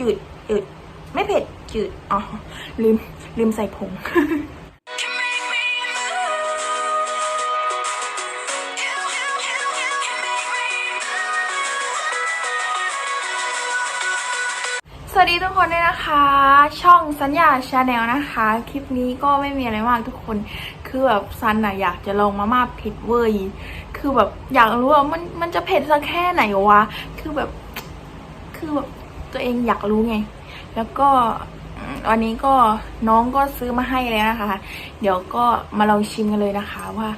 จืดจืดไม่เผ็ดจืดอ๋อลืมลืมใส่ผงสวัสดีทุกคนด้วยนะคะ ช่องสัญญาชาแนลนะคะ คลิปนี้ก็ไม่มีอะไรมากทุกคน คือแบบซันน่ะอยากจะลองมาม่าเผ็ดเว้ยคือแบบอยากรู้ว่ามันมันจะเผ็ดสักแค่ไหนวะ คือแบบ คือแบบ ตัวเองอยากรู้ไง แล้วก็วันนี้ก็น้องก็ซื้อมาให้เลยนะคะ เดี๋ยวก็มาลองชิมกันเลยนะคะว่า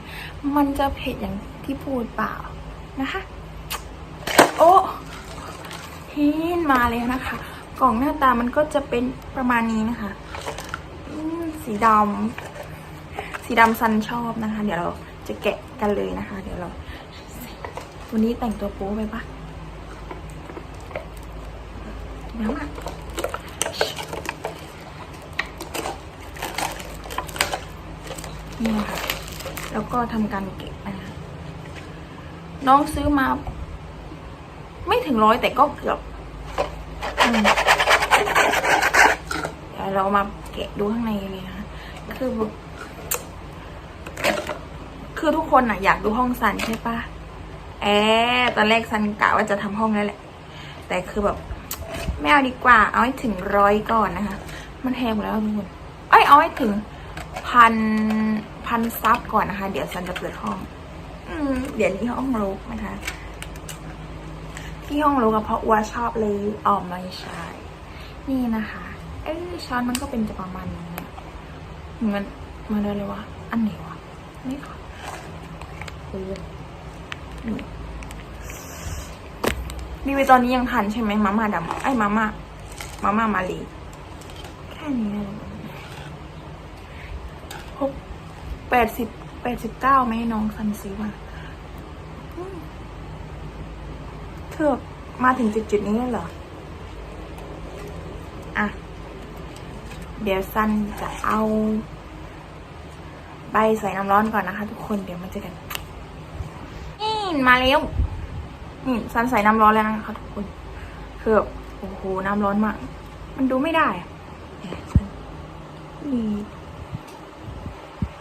มันจะเผ็ดอย่างที่พูดเปล่านะคะ โอ้ฮินมาแล้วนะคะ กล่องหน้าตามันก็จะเป็นประมาณนี้นะคะสีดำสีดำซันชอบนะคะ เดี๋ยวเราจะแกะกันเลยนะคะ เดี๋ยวเรา วันนี้แต่งตัวโป๊ไปปะ น้ำอะนี่นะคะแล้วก็ทำการเก็บนะคะน้องซื้อมา ไม่ถึงร้อยแต่ก็เกือบเดี๋ยวเรามาแกะดูข้างในเลยนะคือคือทุกคนอะอยากดูห้องซันใช่ปะแอบตอนแรกซันกะว่าจะทำห้องแล้วแหละ แต่คือแบบ ไม่เอาดีกว่า เอาให้ถึงร้อยก่อนนะคะ มันแพงหมดแล้วทุกคนเอ้ยเอาให้ถึงพันพันซับก่อนนะคะ เดี๋ยวซันจะเปิดห้อง อืมเดี๋ยวนี้ห้องรกนะคะ ที่ห้องรู้กับเพราะอัวชอบเลยออมไม่ใช่นี่นะคะเอ้ยช้อนมันก็เป็นจะประมาณนี้เหมือนมาเลยเลยวะอันไหนวะนี่ค่ะเออนี่ รีวิวตอนนี้ยังทันใช่ไหมมาม่าดำไอ้มาม่ามาม่ามาลีแค่นี้เลยหกแปดสิบแปดสิบเก้าไหมน้องซันซีว่าเธอมาถึงจุดจุดนี้แล้วเหรอ อะ เดี๋ยวซันจะเอาใบใส่น้ำร้อนก่อนนะคะทุกคนเดี๋ยวมาเจอกันนี่มาแล้ว นี่ซันใส่น้ำร้อนแล้วนะคะทุกคนคือแบบโอ้โหน้ำร้อนมาก มันดูไม่ได้นี่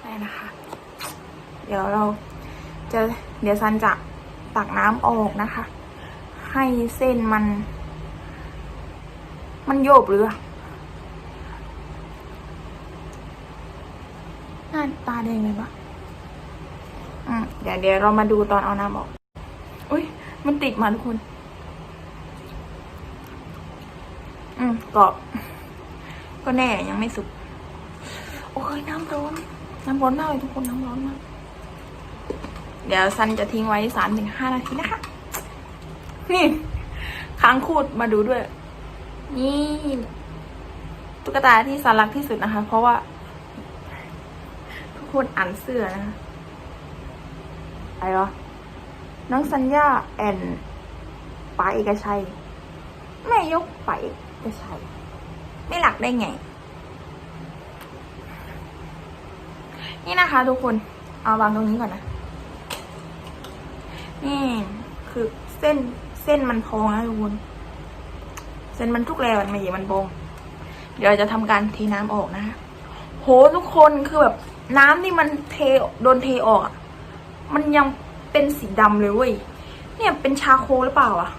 ได้นะคะ เดี๋ยวเราจะเดี๋ยวซันจะตักน้ำออกนะคะ ให้เส้นมัน มันโยบหรือหน้าตาแดงเลยปะอืมเดี๋ยวเดี๋ยวเรามาดูตอนเอาน้ำออก มันติดมาทุกคน อืมกรอบ ก็แน่ยังไม่สุก โอ้ยน้ำร้อน น้ำร้อนมากเลยทุกคนน้ำร้อนมาก เดี๋ยวซันจะทิ้งไว้สามถึงห้านาทีนะคะ นี่ค้างคูดมาดูด้วย นี่ตุ๊กตาที่สารักที่สุดนะคะ เพราะว่า ทุกคนอ่านเสื้อนะคะอะไรวะ น้องสัญญาแอนป๋าเอกชัยแม่ยกป๋าเอกชัยไม่หลักได้ไง นี่นะคะทุกคน เอาวางตรงนี้ก่อนนะ นี่คือเส้นเส้นมันพองนะทุกคน เส้นมันทุกแล้วมันไม่ใช่มันพอง เดี๋ยวจะทำการเทน้ำออกนะคะโหทุกคนคือแบบน้ำที่มันเทโดนเทออก มันยัง เป็นสีดำเลยเว้ย เนี่ยเป็นชาโคหรือเปล่าอะ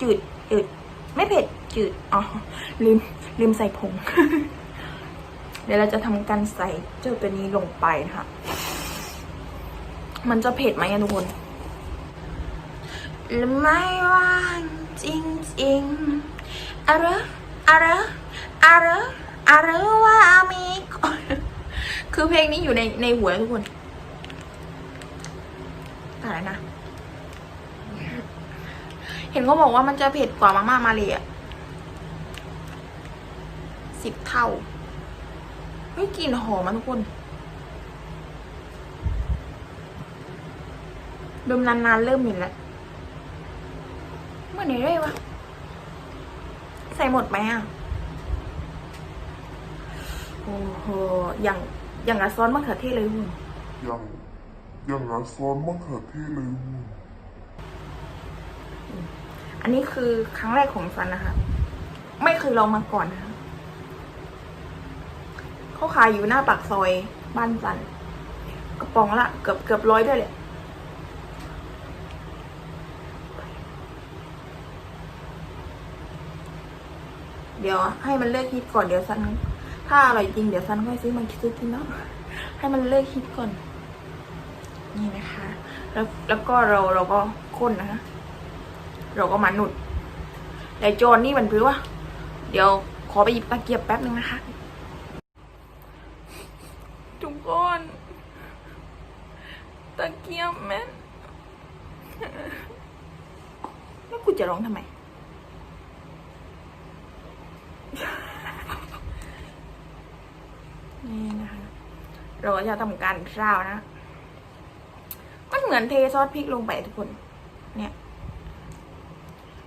จืดจืดไม่เผ็ดจืด อ๋อ ลืม ลืมใส่ผง เดี๋ยวเราจะทำการใส่เจ้าตัวนี้ลงไปนะคะ มันจะเผ็ดไหมอะทุกคนหรือไม่ว่างจริงจริงอะไรอะไรอะไรอะไรว่ามี คือเพลงนี้อยู่ในในหัวทุกคนอะไรนะ เห็นเขาบอกว่ามันจะเผ็ดกว่ามาม่ามาเลยอะสิบเท่าไม่กลิ่นหอมอะทุกคนดมนานๆเริ่มเหม็นแล้วเมื่อไหร่ได้วะ ใส่หมดไหมอะ โอ้โหอย่าง อย่างกับซอสมะเขือเทศเลยคุณอย่างอย่างนั้นซ้อนมะเขือเทศเลยนนี้คือครั้งแรกของซันนะคะ ไม่เคยลองมาก่อนนะคะเขาขายอยู่หน้าปากซอยบ้านซันกระป๋องละเกือบเกือบร้อยด้วยเลยเดี๋ยวให้มันเลิกฮิตก่อนเดี๋ยวซัน ถ้าอร่อยจริงเดี๋ยวซันค่อยซื้อมาซื้อกินเนาะให้มันเลิกฮิตก่อน นี่นะคะ แล้วแล้วก็เราเราก็ข้นนะคะเราก็มาหนุดแต่โจรนี่มันพื้วะเดี๋ยวขอไปหยิบตะเกียบแป๊บนึงนะคะทุกคนตะเกียบแม่แล้วกูจะร้องทำไม นี่นะคะเราจะทำการซาวนะ มันเหมือนเทซอสพริกลงไปทุกคน เนี่ย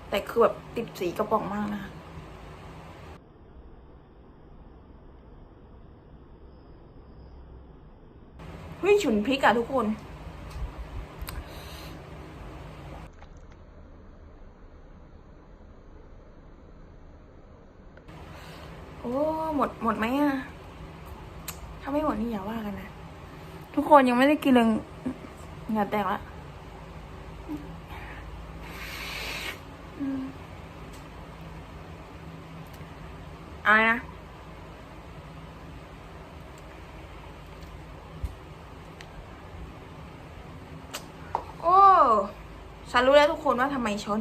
แต่คือแบบติดสีกระป๋องมากนะคะเฮ้ยฉุนพริกอะทุกคนโอ้ หมด หมดไหมอะ ถ้าไม่หมดนี่อย่าว่ากันนะ ทุกคนยังไม่ได้กินเลยเหงื่อแตกละอืมอะไรนะโอ้ฉันรู้แล้วทุกคนว่าทำไมช้อน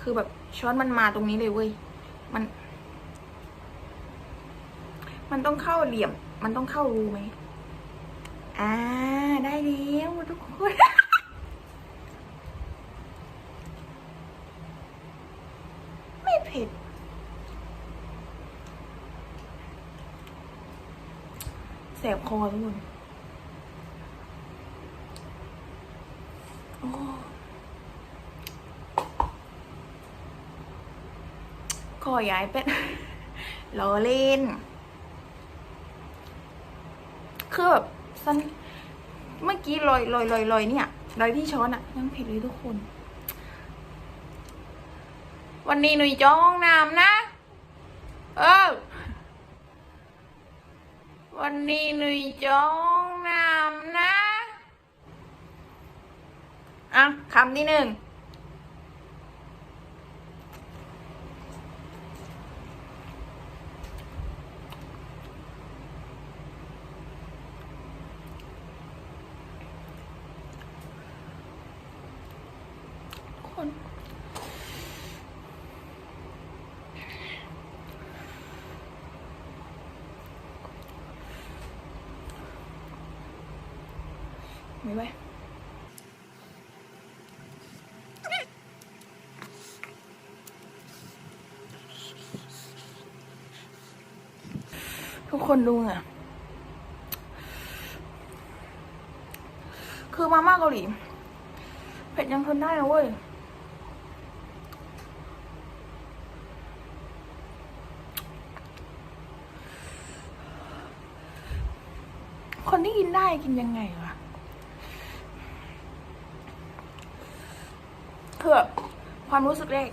คือแบบช้อนมันมาตรงนี้เลยเว้ย มัน มันต้องเข้าเหลี่ยม มันต้องเข้ารูไหมอ่า ได้แล้วทุกคน ไม่เผ็ด แสบคอทุกคนโอ้ขอย้ายเป็ดล้อเล่น คือแบบซันเมื่อกี้ลอยลอยลอยลอยเนี่ยลอยที่ช้อนอะยังเผ็ดเลยทุกคน วันนี้หนุ่ยจ้องน้ำนะ เออ วันนี้หนุ่ยจ้องน้ำนะอะคำที่หนึ่ง ไม่ไหวทุกคนดูอะ คือมาม่าเกาหลี เผ็ดยังทนได้นะเว้ย คนที่กินได้กินยังไงวะ คือความรู้สึกแรก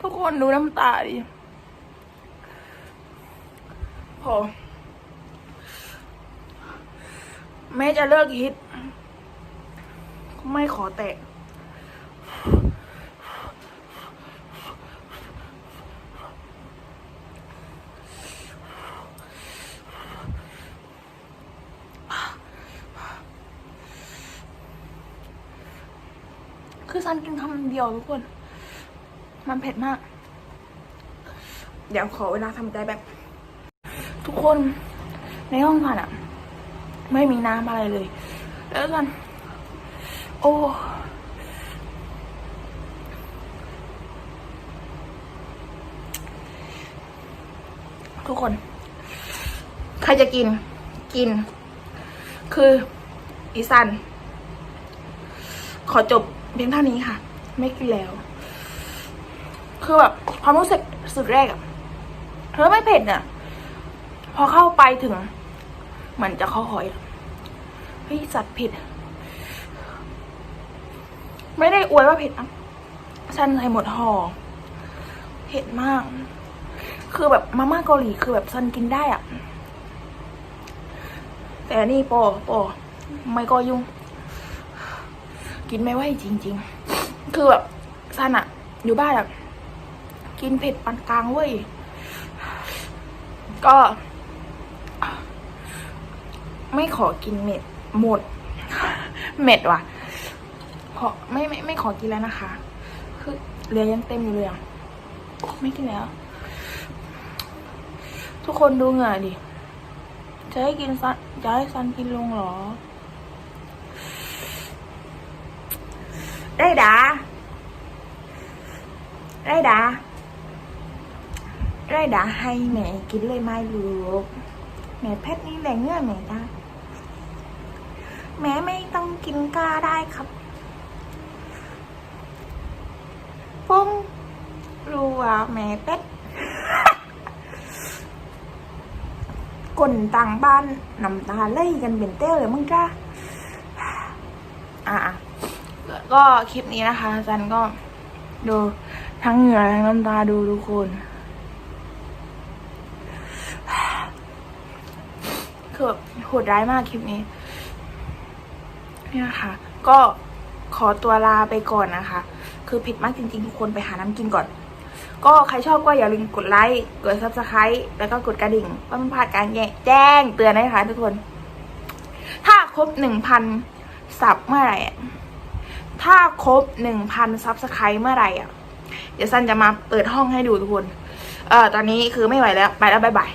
ทุกคนดูน้ำตาดิพอแม้จะเลิกฮิต ไม่ขอแตะ คือซันกินคำเดียวทุกคน มันเผ็ดมาก เดี๋ยวขอเวลาทำใจแบบ ทุกคนในห้องผ่านอะไม่มีน้ำอะไรเลย แล้วซันโอ้ทุกคน ใครจะกิน กิน คืออีซัน ขอจบเพียงเท่านี้ค่ะ ไม่กินแล้ว คือแบบความรู้สึกสุดแรกอะเธอไม่เผ็ดอะพอเข้าไปถึง เหมือนจะเข้าหอยอะเฮ้ยสัตว์ผ็ดไม่ได้อวยว่าเผ็ดนะฉันใส่หมดห่อเผ็ดมาก คือแบบมาม่าเกาหลีคือแบบฉันกินได้อะแต่นี่ปอปอไม่ก็ยุ่ง กินไม่ไหวจริง ๆ คือแบบซันอะอยู่บ้านแบบกินเผ็ดปานกลางเว้ย ก็ ไม่ขอกินเม็ดหมด เม็ดว่ะขอไม่ไม่ไม่ขอกินแล้วนะคะ คือเหลือยังเต็มอยู่เลยอะไม่กินแล้ว ทุกคนดูเหงื่อดิ จะให้กินซันจะให้ซันกินลงเหรอ ได้ดา ได้ดา ได้ดาให้แม่กินเลยไหมลูกแม่แพทย์นี่แหลงเงื่อนแม่จ้าแม่ไม่ต้องกินกล้าได้ครับปุ้งรู้ว่าแม่เป็ดกลนต่างบ้านน้ำตาไหลกันเป็นเต้เลยมึงจ้าอะ ก็คลิปนี้นะคะจันก็ดูทั้งเหงื่อทั้งน้ำตาดูทุกคน คือแบบโหดร้ายมากคลิปนี้นี่นะคะก็ขอตัวลาไปก่อนนะคะ คือผิดมากจริงๆ ทุกคนไปหาน้ำกินก่อน ก็ใครชอบก็อย่าลืมกดไลค์ กดซับสไครต์แล้วก็กดกระดิ่งเพื่อไม่พลาดการแจ้งเตือนนะคะทุกคน ถ้าครบหนึ่งพันซับเมื่อไหร่ ถ้าครบหนึ่งพันซับสไครต์เมื่อไหร่อะ เดี๋ยวซันจะมาเปิดห้องให้ดูทุกคน เอ่อ ตอนนี้คือไม่ไหวแล้ว ไปแล้วบายบาย